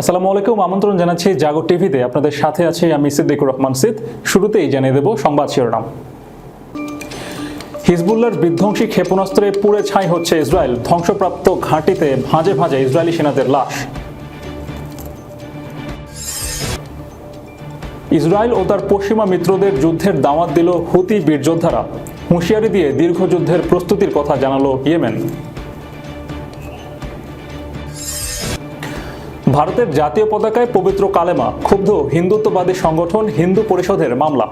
আসসালামু আলাইকুম, আমন্ত্রণ জানাচ্ছি জাগো টিভিতে। আপনাদের সাথে আছে আমি সিদ্দিকুর রহমান সিদ। শুরুতেই জানিয়ে দেব সংবাদ শিরোনাম। হিজবুল্লার বিধ্বংসী ক্ষেপণাস্ত্রে পুড়ে ছাই হচ্ছে ইসরায়েল। ধ্বংসপ্রাপ্ত ঘাঁটিতে ভাঁজে ভাঁজে ইসরায়েলি সেনাদের লাশ। ইসরায়েল ও তার পশ্চিমা মিত্রদের যুদ্ধের দাওয়াত দিল হুতি বীরযোদ্ধারা হুঁশিয়ারি দিয়ে দীর্ঘ যুদ্ধের প্রস্তুতির কথা জানালো ইয়েমেন। ভারতের জাতীয় পতাকায় পবিত্র কালেমা, ক্ষুব্ধ হিন্দুত্ববাদী সংগঠন হিন্দু পরিষদের মামলা।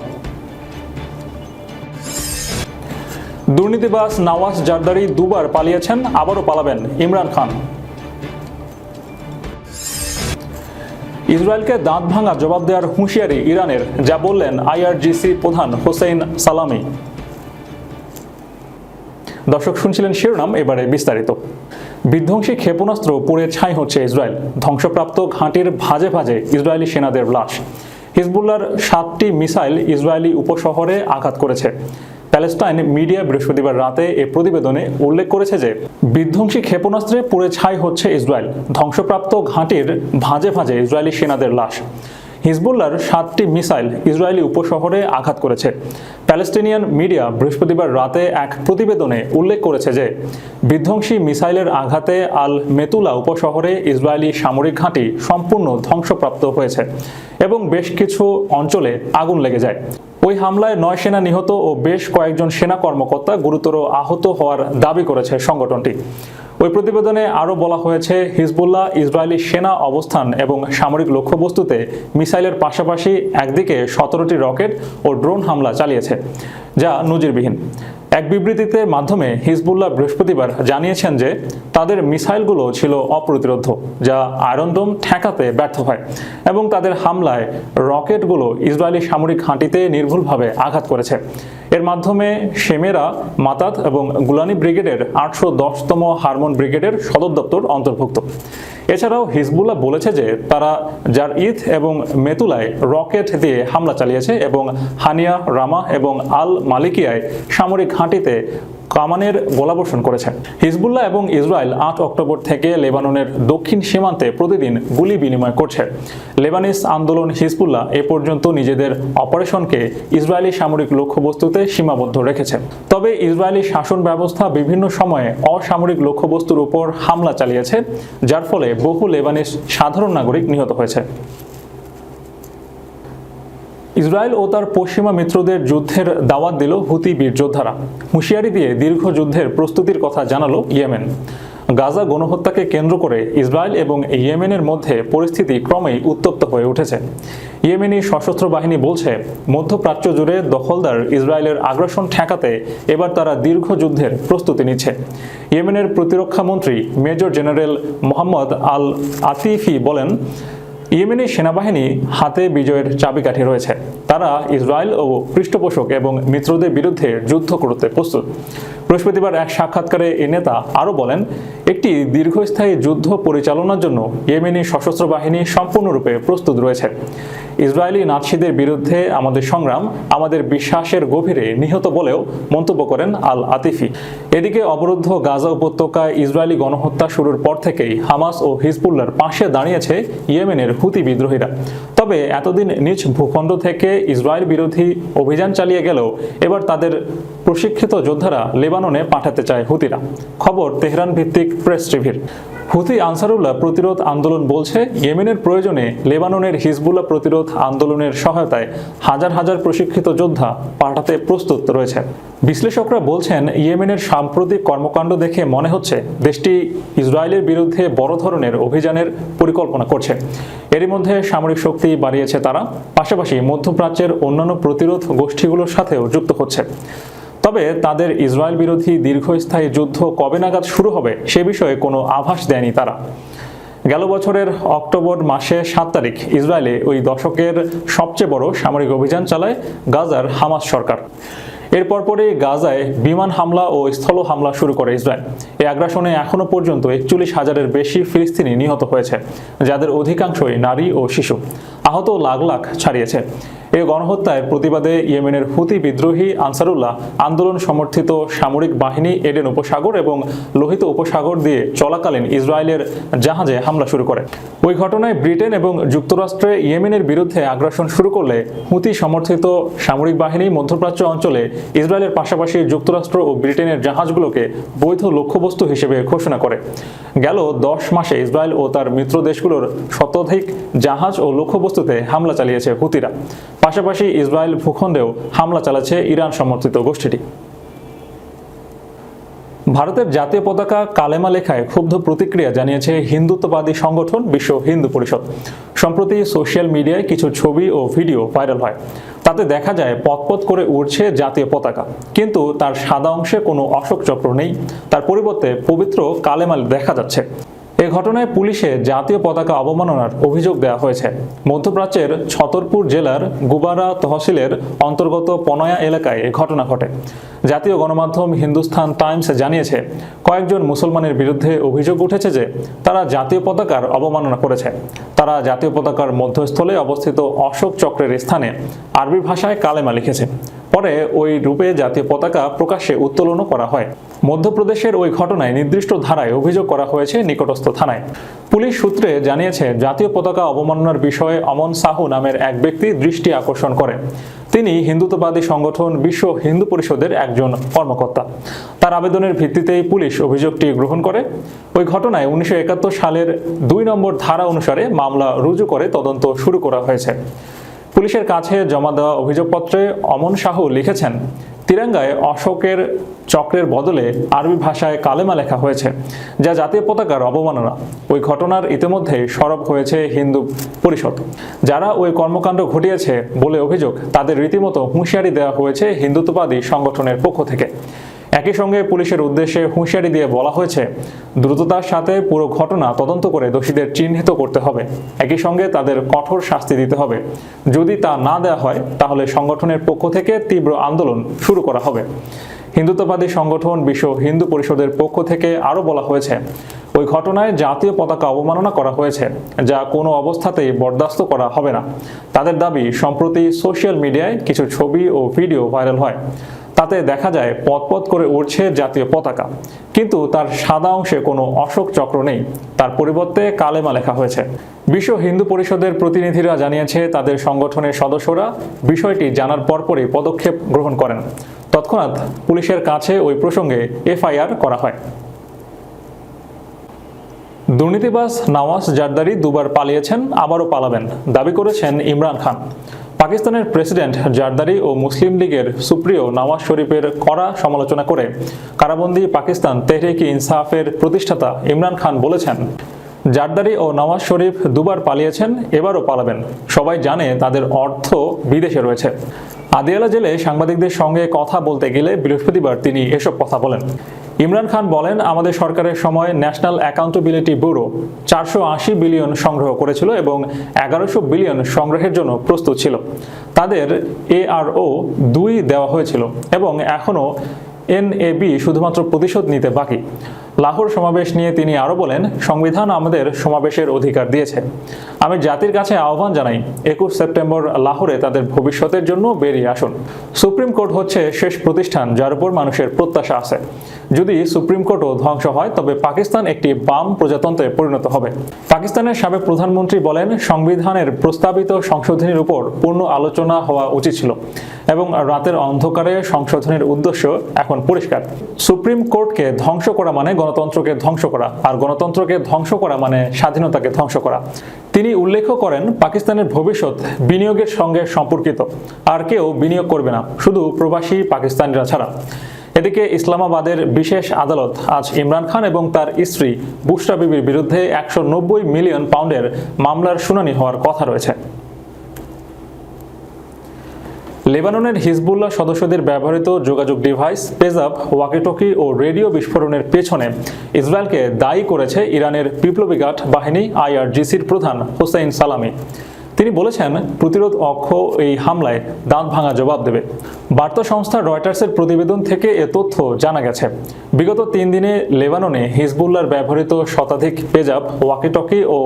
দুর্নীতিবাস নওয়াজ জারদারি দুবার পালিয়েছেন, আবারও পালাবেন ইমরান খান। ইসরায়েলকে দাঁত ভাঙা জবাব দেওয়ার হুঁশিয়ারি ইরানের, যা বললেন আইআরজিসি প্রধান হোসেন সালামি। দর্শক, শুনছিলেন শিরোনাম, এবারে বিস্তারিত। বিধ্বংসী ক্ষেপণাস্ত্র পুড়ে ছাই হচ্ছে ইসরায়েল। ধ্বংসপ্রাপ্ত ঘাঁটির ভাজে ভাজে ইসরায়েলি সেনাদের লাশ। হিজবুল্লার সাতটি মিসাইল ইসরায়েলি উপশহরে আঘাত করেছে। প্যালেস্টাইন মিডিয়া বৃহস্পতিবার রাতে এ প্রতিবেদনে উল্লেখ করেছে যে, বিধ্বংসী ক্ষেপণাস্ত্রে পুড়ে ছাই হচ্ছে ইসরায়েল। ধ্বংসপ্রাপ্ত ঘাঁটির ভাঁজে ভাঁজে ইসরায়েলি সেনাদের লাশ। হিজবুল্লার সাতটি মিসাইল ইসরায়েলি উপশহরে আঘাত করেছে। প্যালেস্টিনিয়ান মিডিয়া বৃহস্পতিবার রাতে এক প্রতিবেদনে উল্লেখ করেছে যে, বিধ্বংসী মিসাইলের আঘাতে আল মেতুলা উপশহরে ইসরায়েলি সামরিক ঘাঁটি সম্পূর্ণ ধ্বংসপ্রাপ্ত হয়েছে এবং বেশ কিছু অঞ্চলে আগুন লেগে যায়। ওই হামলায় নয় সেনা নিহত ও বেশ কয়েকজন সেনা কর্মকর্তা গুরুতর আহত হওয়ার দাবি করেছে সংগঠনটি। ওই প্রতিবেদনে আরও বলা হয়েছে, হিজবুল্লাহ ইসরায়েলি সেনা অবস্থান এবং সামরিক লক্ষ্যবস্তুতে মিসাইলের পাশাপাশি একদিকে সতেরোটি রকেট ও ড্রোন হামলা চালিয়েছে। যা নজিরবিহীন। এক বিবৃতিতে মাধ্যমে হিজবুল্লাহ বৃহস্পতিবার জানিয়েছেন যে, তাদের মিসাইলগুলো ছিল অপ্রতিরোধ, যা আয়রনডোম ঠেকাতে ব্যর্থ হয় এবং তাদের হামলায় রকেটগুলো ইসরায়েলি সামরিক ঘাঁটিতে নির্ভুলভাবে আঘাত করেছে। এর মাধ্যমে সেমেরা মাতাত এবং গুলানি ব্রিগেডের আটশো দশতম হারমোন ব্রিগেডের সদর দপ্তর অন্তর্ভুক্ত। এছাড়াও হিজবুল্লাহ বলেছে যে তারা যার ঈদ এবং মেতুলায় রকেট দিয়ে হামলা চালিয়েছে এবং হানিয়া, রামা এবং আল মালিকিয়ায় সামরিক ঘাঁটিতে কামানের গোলাবর্ষণ করেছে। হিজবুল্লাহ এবং ইসরায়েল আট অক্টোবর থেকে লেবাননের দক্ষিণ সীমান্তে প্রতিদিন গুলি বিনিময় করছে। লেবানিস আন্দোলন হিজবুল্লাহ এ পর্যন্ত নিজেদের অপারেশনকে ইসরায়েলি সামরিক লক্ষ্যবস্তুতে সীমাবদ্ধ রেখেছে। তবে ইসরায়েলি শাসন ব্যবস্থা বিভিন্ন সময়ে অসামরিক লক্ষ্যবস্তুর উপর হামলা চালিয়েছে, যার ফলে বহু লেবানিস সাধারণ নাগরিক নিহত হয়েছে। ইসরায়েল ও তার পশ্চিমা মিত্রদের যুদ্ধের দাওয়াত দিল হুতি বীর যোদ্ধারা। হুঁশিয়ারি দিয়ে দীর্ঘ যুদ্ধের প্রস্তুতির কথা জানালো ইয়েমেন। গাজা গণহত্যাকে কেন্দ্র করে ইসরায়েল এবং ইয়েমেনের মধ্যে পরিস্থিতি ক্রমেই উত্তপ্ত হয়ে উঠেছে। ইয়েমেনি সশস্ত্র বাহিনী বলছে, মধ্যপ্রাচ্য জুড়ে দখলদার ইসরায়েলের আগ্রাসন ঠেকাতে এবার তারা দীর্ঘ যুদ্ধের প্রস্তুতি নিচ্ছে। ইয়েমেনের প্রতিরক্ষা মন্ত্রী major general Mohammad Al Atifi বলেন, ইয়েমেনি সেনাবাহিনী হাতে বিজয়ের চাবিকাঠি রয়েছে। তারা ইসরায়েল ও পৃষ্ঠপোষক এবং মিত্রদের বিরুদ্ধে যুদ্ধ করতে প্রস্তুত। বৃহস্পতিবার এক সাক্ষাৎকারে এ নেতা আরও বলেন, একটি দীর্ঘস্থায়ী যুদ্ধ পরিচালনার জন্য ইয়েমেনি সশস্ত্র বাহিনী সম্পূর্ণরূপে প্রস্তুত রয়েছে। ইসরায়েলি নাৎসিদের বিরুদ্ধে আমাদের সংগ্রাম, আমাদের বিশ্বাসের গভীরে নিহত বলেও মন্তব্য করেন আল আতিফি এদিকে অবরুদ্ধ গাজা উপত্যকায় ইসরায়েলি গণহত্যা শুরুর পর থেকেই হামাস ও হিজবুল্লার পাশে দাঁড়িয়েছে ইয়েমেনের হুতি বিদ্রোহীরা। তবে এতদিন নিজ ভূখণ্ড থেকে ইসরায়েল বিরোধী অভিযান চালিয়ে গেলেও এবার তাদের প্রশিক্ষিত যোদ্ধারা লেবাননে পাঠাতে চায় হুতিরা। খবর তেহরান ভিত্তিক প্রেস টিভির হুথি আনসারুল্লাহ প্রতিরোধ আন্দোলন বলছে, ইয়েমেনের প্রয়োজনে লেবাননের হিজবুল্লাহ প্রতিরোধ আন্দোলনের সহায়তায় হাজার হাজার প্রশিক্ষিত যোদ্ধা পাঠাতে প্রস্তুত রয়েছে। বিশ্লেষকরা বলছেন, ইয়েমেনের সাম্প্রতিক কর্মকাণ্ড দেখে মনে হচ্ছে দেশটি ইসরায়েলের বিরুদ্ধে বড় ধরনের অভিযানের পরিকল্পনা করছে। এরই মধ্যে সামরিক শক্তি বাড়িয়েছে তারা, পাশাপাশি মধ্যপ্রাচ্যের অন্যান্য প্রতিরোধ গোষ্ঠীগুলোর সাথেও যুক্ত হচ্ছে। তবে তাদের ইসরায়েল বিরোধী দীর্ঘস্থায়ী যুদ্ধ কবে নাগাদ শুরু হবে সে বিষয়ে কোনো আভাস দেয়নি তারা। গেল বছরের অক্টোবর মাসে সাত তারিখ ইসরায়েলে ওই দশকের সবচেয়ে বড় সামরিক অভিযান চালায় গাজার হামাস সরকার। এরপর পরেই গাজায় বিমান হামলা ও স্থল হামলা শুরু করে ইসরায়েল। এই আগ্রাসনে এখনও পর্যন্ত একচল্লিশ হাজারের বেশি ফিলিস্তিনি নিহত হয়েছে, যাদের অধিকাংশই নারী ও শিশু। আহত লাখ লাখ ছাড়িয়েছে। এই গণহত্যার প্রতিবাদে ইয়েমেনের হুতি বিদ্রোহী আনসারুল্লাহ আন্দোলন সমর্থিত সামরিক বাহিনী, এডেন উপসাগর এবং লোহিত উপসাগর দিয়ে চলাকালীন ইসরায়েলের জাহাজে হামলা শুরু করে। ওই ঘটনায় ব্রিটেন এবং যুক্তরাষ্ট্রে ইয়েমেনের বিরুদ্ধে আগ্রাসন শুরু করলে হুতি সমর্থিত সামরিক বাহিনী মধ্যপ্রাচ্য অঞ্চলে ইসরায়েলের পাশাপাশি যুক্তরাষ্ট্র ও ব্রিটেনের জাহাজগুলোকে বৈধ লক্ষ্যবস্তু হিসেবে ঘোষণা করে। গেল দশ মাসে ইসরায়েল ও তার মিত্র দেশগুলোর শতাধিক জাহাজ ও লক্ষ্যবস্তুতে হামলা চালিয়েছে হুতিরা। পাশাপাশি ইসরায়েল ভূখণ্ডেও হামলা চালাচ্ছে ইরান সমর্থিত গোষ্ঠীটি। ভারতের জাতীয় পতাকা কালেমা লেখায় ক্ষুব্ধ প্রতিক্রিয়া জানিয়েছে হিন্দুত্ববাদী সংগঠন বিশ্ব হিন্দু পরিষদ। সম্প্রতি সোশ্যাল মিডিয়ায় কিছু ছবি ও ভিডিও ভাইরাল হয়। তাতে দেখা যায় পথপথ করে উড়ছে জাতীয় পতাকা। কিন্তু তার সাদা অংশে কোনো অশোক চক্র নেই। তার পরিবর্তে পবিত্র কালেমা দেখা যাচ্ছে। এ ঘটনায় পুলিশে জাতীয় পতাকা অবমাননার অভিযোগ দেওয়া হয়েছে। মধ্যপ্রাচ্যের ছতরপুর জেলার গুবারা তহসিলের অন্তর্গত পনয়া এলাকায় এ ঘটনা ঘটে। জাতীয় গণমাধ্যম হিন্দুস্তান টাইমস জানিয়েছে, কয়েকজন মুসলমানের বিরুদ্ধে অভিযোগ উঠেছে যে তারা জাতীয় পতাকার অবমাননা করেছে। তারা জাতীয় পতাকার মধ্যস্থলে অবস্থিত অশোক চক্রের স্থানে আরবি ভাষায় কালেমা লিখেছে। পরে ওই রূপে জাতীয় পতাকা প্রকাশ্যে উত্তোলনও করা হয়। মধ্যপ্রদেশের ওই ঘটনায় নির্দিষ্ট ধারায় অভিযোগ করা হয়েছে নিকটস্থ থানায়। পুলিশ সূত্রে জানিয়েছে, জাতীয় পতাকা অবমাননার বিষয়ে অমন সাহু নামের এক ব্যক্তি দৃষ্টি আকর্ষণ করেন তিনি হিন্দুত্ববাদী সংগঠন বিশ্ব হিন্দু পরিষদের একজন কর্মকর্তা। তার আবেদনের ভিত্তিতেই পুলিশ অভিযোগটি গ্রহণ করে। ওই ঘটনায় উনিশশো একাত্তর সালের দুই নম্বর ধারা অনুসারে মামলা রুজু করে তদন্ত শুরু করা হয়েছে। পুলিশের কাছে জমা দেওয়া অভিযোগপত্রে অমন সাহু লিখেছেন, তিরঙ্গায় অশোকের চক্রের বদলে আরবি ভাষায় কালেমা লেখা হয়েছে, যা জাতীয় পতাকার অবমাননা। ওই ঘটনার ইতিমধ্যে সরব হয়েছে হিন্দু পরিষদ। যারা ওই কর্মকাণ্ড ঘটিয়েছে বলে অভিযোগ, তাদের রীতিমতো হুঁশিয়ারি দেওয়া হয়েছে হিন্দুত্ববাদী সংগঠনের পক্ষ থেকে। একই সঙ্গে পুলিশের উদ্দেশ্যে হুঁশিয়ারি দিয়ে বলা হয়েছে, দ্রুততার সাথে পুরো ঘটনা তদন্ত করে দোষীদের চিহ্নিত করতে হবে। একই সঙ্গে তাদের কঠোর শাস্তি দিতে হবে। যদি তা না দেওয়া হয়, তাহলে সংগঠনের পক্ষ থেকে তীব্র আন্দোলন শুরু করা হবে। হিন্দুত্ববাদী সংগঠন বিশ্ব হিন্দু পরিষদের পক্ষ থেকে আরও বলা হয়েছে, ওই ঘটনায় জাতীয় পতাকা অবমাননা করা হয়েছে, যা কোনো অবস্থাতেই বরদাস্ত করা হবে না। তাদের দাবি, সম্প্রতি সোশ্যাল মিডিয়ায় কিছু ছবি ও ভিডিও ভাইরাল হয়। তাতে দেখা যায় পথপথ করে উড়ছে জাতীয় পতাকা। কিন্তু তার সাদা অংশে কোনো অশোক চক্র নেই। তার পরিবর্তে কালেমা লেখা হয়েছে। বিশ্ব হিন্দু পরিষদের প্রতিনিধিরা জানিয়েছে, তাদের সংগঠনের সদস্যরা বিষয়টি জানার পরপরই পদক্ষেপ গ্রহণ করেন। তৎক্ষণাৎ পুলিশের কাছে ওই প্রসঙ্গে এফআইআর করা হয়। দুর্নীতিবাস নওয়াজ জারদারি দুবার পালিয়েছেন, আবারও পালাবেন, দাবি করেছেন ইমরান খান। পাকিস্তানের প্রেসিডেন্ট জারদারি ও মুসলিম লীগের সুপ্রিয় নওয়াজ শরীফের কড়া সমালোচনা করে কারাবন্দি পাকিস্তান তেহরিক ইনসাফের প্রতিষ্ঠাতা ইমরান খান বলেছেন, জারদারি ও নওয়াজ শরীফ দুবার পালিয়েছেন, এবারও পালাবেন। সবাই জানে তাদের অর্থ বিদেশে রয়েছে। আদিয়ালা জেলে সাংবাদিকদের সঙ্গে কথা বলতে গেলে বৃহস্পতিবার তিনি এসব কথা বলেন। ইমরান খান বলেন, আমাদের সরকারের সময় ন্যাশনাল অ্যাকাউন্টেবিলিটি ব্যুরো চারশো আশি বিলিয়ন সংগ্রহ করেছিল এবং এগারোশো বিলিয়ন সংগ্রহের জন্য প্রস্তুত ছিল। তাদের এআরও দুই দেওয়া হয়েছিল এবং এখনও এনএবি শুধুমাত্র প্রতিশোধ নিতে বাকি। লাহোর সমাবেশ নিয়ে তিনি আরও বলেন, সংবিধান আমাদের সমাবেশের অধিকার দিয়েছে। আমি জাতির কাছে আহ্বান জানাই, একুশ সেপ্টেম্বর লাহোরে তাদের ভবিষ্যতের জন্য বেরিয়ে আসুন। সুপ্রিম কোর্ট হচ্ছে শেষ প্রতিষ্ঠান যার উপর মানুষের প্রত্যাশা আছে। যদি সুপ্রিম কোর্টও ধ্বংস হয়, তবে পাকিস্তান একটি বাম প্রজাতন্ত্রে পরিণত হবে। পাকিস্তানের সাবেক প্রধানমন্ত্রী বলেন, সংবিধানের প্রস্তাবিত সংশোধনীর উপর পূর্ণ আলোচনা হওয়া উচিত ছিল এবং রাতের অন্ধকারে সংশোধনের উদ্দেশ্য এখন পরিষ্কার। সুপ্রিম কোর্টকে ধ্বংস করা মানে গণতন্ত্রকে ধ্বংস করা, আর গণতন্ত্রকে ধ্বংস করা মানে স্বাধীনতাকে ধ্বংস করা। তিনি উল্লেখ করেন, পাকিস্তানের ভবিষ্যৎ বিনিয়োগের সঙ্গে সম্পর্কিত, আর কেউ বিনিয়োগ করবে না, শুধু প্রবাসী পাকিস্তানিরা ছাড়া। এদিকে ইসলামাবাদের বিশেষ আদালত আজ ইমরান খান এবং তার স্ত্রী বুশরা বিবির বিরুদ্ধে একশো নব্বই মিলিয়ন পাউন্ডের মামলার শুনানি হওয়ার কথা রয়েছে। লেবাননের হিজবুল্লাহ সদস্যদের ব্যবহৃত যোগাযোগ ডিভাইস পেজাব, ওয়াকিটকি ও রেডিও বিস্ফোরণের পেছনে ইসরায়েলকে দায়ী করেছে ইরানের বিপ্লবী বাহিনী, আইআরজিসির প্রধান হোসেইন সালামি। তিনি বলেছেন, প্রতিরোধ অক্ষ এই হামলায় দাঁত ভাঙা জবাব দেবে। বার্তা সংস্থা রয়টার্সের প্রতিবেদন থেকে এ তথ্য জানা গেছে। বিগত তিন দিনে লেবাননে হিজবুল্লার ব্যবহৃত শতাধিক পেজাব, ওয়াকিটকি ও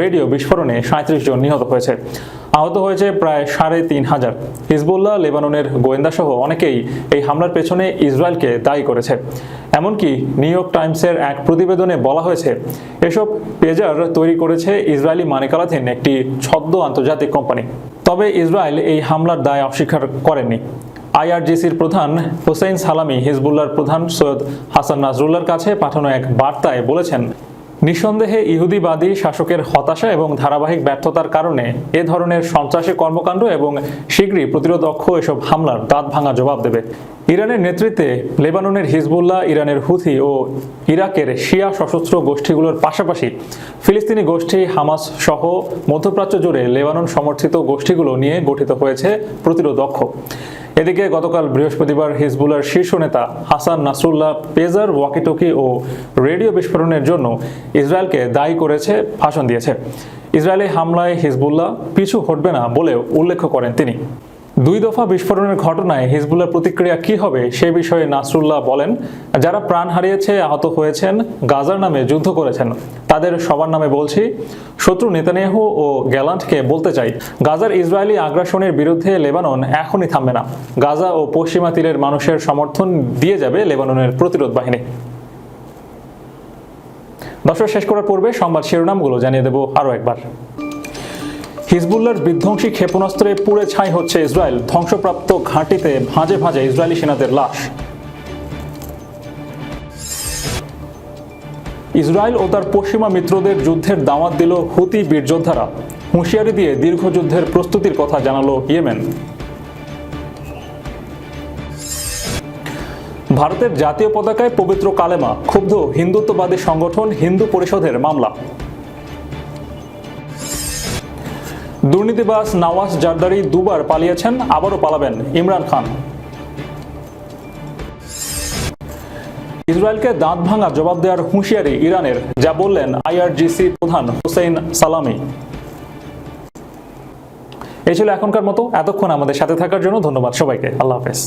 রেডিও বিস্ফোরণে সাঁত্রিশ জন নিহত হয়েছে। আহত হয়েছে প্রায় সাড়ে তিন হাজার। হিজবুল্লাহ, লেবাননের গোয়েন্দা সহ অনেকেই এই হামলার পেছনে ইসরায়েলকে দায়ী করেছে। এমনকি নিউ ইয়র্ক টাইমসের এক প্রতিবেদনে বলা হয়েছে, এসব পেজার তৈরি করেছে ইসরায়েলি মানিকালাধীন একটি ছদ্ম আন্তর্জাতিক কোম্পানি। তবে ইসরায়েল এই হামলার দায় অস্বীকার করেনি। আইআরজিসির প্রধান হোসেইন সালামি হিজবুল্লাহর প্রধান সৈয়দ হাসান নাজরুল্লার কাছে পাঠানো এক বার্তায় বলেছেন নিঃসন্দেহে ইহুদিবাদী শাসকের হতাশা এবং ধারাবাহিক ব্যর্থতার কারণে এ ধরনের সন্ত্রাসী কর্মকাণ্ড এবং শীঘ্রই প্রতিরোধক্ষ এসব হামলার দাঁত ভাঙা জবাব দেবে। ইরানের নেতৃত্বে লেবাননের হিজবুল্লাহ, ইরানের হুথি ও ইরাকের শিয়া সশস্ত্র গোষ্ঠীগুলোর পাশাপাশি ফিলিস্তিনি গোষ্ঠী হামাস সহ মধ্যপ্রাচ্য জুড়ে লেবানন সমর্থিত গোষ্ঠীগুলো নিয়ে গঠিত হয়েছে প্রতিরোধক্ষ এদিকে গতকাল বৃহস্পতিবার হিজবুলার শীর্ষ নেতা Hassan Nasrallah pager, walkie talkie ও রেডিও বিস্ফোরণের জন্য ইসরায়েলকে দায়ী করেছে, ভাষণ দিয়েছে। ইসরায়েলি হামলায় হিজবুল্লাহ পিছু হটবে না বলেও উল্লেখ করেন তিনি। দুই দফা বিস্ফোরণের ঘটনায় হিজবুল্লার প্রতিক্রিয়া কি হবে সে বিষয়ে নাসরুল্লাহ বলেন, যারা প্রাণ হারিয়েছে, আহত হয়েছেন, গাজার নামে যুদ্ধ করেছেন, তাদের সবার নামে বলছি, শত্রু নেতানিয়াহু ও গ্যালান্টকে বলতে চাই, গাজার ইসরায়েলি আগ্রাসনের বিরুদ্ধে লেবানন এখনই থামবে না, গাজা ও পশ্চিমা তীরের মানুষের সমর্থন দিয়ে যাবে লেবাননের প্রতিরোধ বাহিনী। দর্শক, শেষ করার পূর্বে সংবাদ শিরোনামগুলো জানিয়ে দেব আরও একবার। হিজবুল্লার বিধ্বংসী ক্ষেপণাস্ত্রে পুড়ে ছাই হচ্ছে ইসরায়েল। ধ্বংসপ্রাপ্ত ঘাঁটিতে ভাঁজে ভাঁজে ইসরায়েলি সেনাদের লাশ। ইসরায়েল ও তার পশ্চিমা মিত্রদের যুদ্ধের দাওয়াত দিল হুতি বীরযোদ্ধারা হুঁশিয়ারি দিয়ে দীর্ঘ যুদ্ধের প্রস্তুতির কথা জানালো ইয়েমেন। ভারতের জাতীয় পতাকায় পবিত্র কালেমা, ক্ষুব্ধ হিন্দুত্ববাদী সংগঠন হিন্দু পরিষদের মামলা। দুর্নীতিবাস নওয়াজ জারদারি দুবার পালিয়েছেন, আবারও পালাবেন ইমরান খান। ইসরায়েলকে দাঁত ভাঙা জবাব দেওয়ার হুঁশিয়ারি ইরানের, যা বললেন আইআরজিসি প্রধান হুসেইন সালামি। এই ছিল এখনকার মতো। এতক্ষণ আমাদের সাথে থাকার জন্য ধন্যবাদ সবাইকে। আল্লাহ হাফেজ।